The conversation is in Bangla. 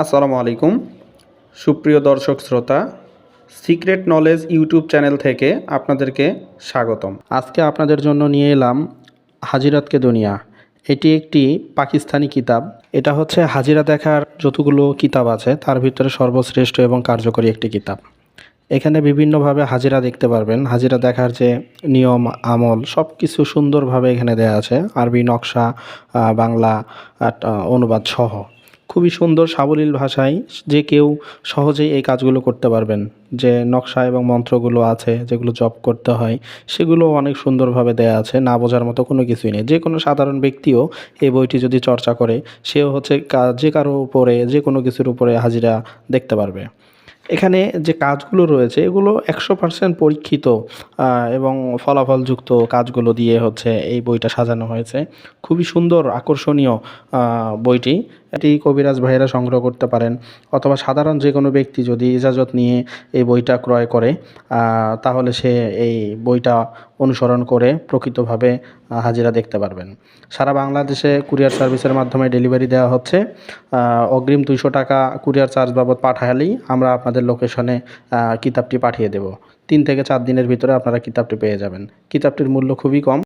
আসসালামু আলাইকুম। সুপ্রিয় দর্শক শ্রোতা, সিক্রেট নলেজ ইউটিউব চ্যানেল থেকে আপনাদেরকে স্বাগতম। আজকে আপনাদের জন্য নিয়ে এলাম হাজিরাতকে দুনিয়া। এটি একটি পাকিস্তানি কিতাব। এটা হচ্ছে হাজিরা দেখার যতগুলো কিতাব আছে, তার ভিতরে সর্বশ্রেষ্ঠ এবং কার্যকরী একটি কিতাব। এখানে বিভিন্নভাবে হাজিরা দেখতে পারবেন। হাজিরা দেখার যে নিয়ম, আমল সব কিছু সুন্দরভাবে এখানে দেওয়া আছে। আরবি নকশা বাংলা অনুবাদ সহ। খুবই সুন্দর সাবলীল ভাষায় যে কেউ সহজেই এই কাজগুলো করতে পারবেন। যে নকশা এবং মন্ত্রগুলো আছে, যেগুলো জপ করতে হয় সেগুলো অনেক সুন্দরভাবে দেয়া আছে। না বোঝার মতো কোনো কিছুই নেই। যে কোনো সাধারণ ব্যক্তিও এই বইটি যদি চর্চা করে, সেও হচ্ছে যে কারও উপরে, যে কোনো কিছুর উপরে হাজিরা দেখতে পারবে। এখানে যে কাজগুলো রয়েছে, এগুলো একশো পার্সেন্ট পরীক্ষিত এবং ফলাফলযুক্ত কাজগুলো দিয়ে হচ্ছে এই বইটা সাজানো হয়েছে। খুবই সুন্দর, আকর্ষণীয় বইটি। এটি কবিরাজ ভাইয়েরা সংগ্রহ করতে পারেন। অথবা সাধারণ যে কোনো ব্যক্তি যদি ইজাজত নিয়ে এই বইটা ক্রয় করে তাহলে সে এই বইটা অনুসরণ করে প্রকৃতভাবে হাজিরা দেখতে পারবেন। সারা বাংলাদেশে কুরিয়ার সার্ভিসের মাধ্যমে ডেলিভারি দেওয়া হচ্ছে। অগ্রিম দুইশো টাকা কুরিয়ার চার্জ বাবদ পাঠালেই আমরা আপনাদের লোকেশনে কিতাবটি পাঠিয়ে দেব। তিন থেকে চার দিনের ভিতরে আপনারা কিতাবটি পেয়ে যাবেন। কিতাবটির মূল্য খুবই কম।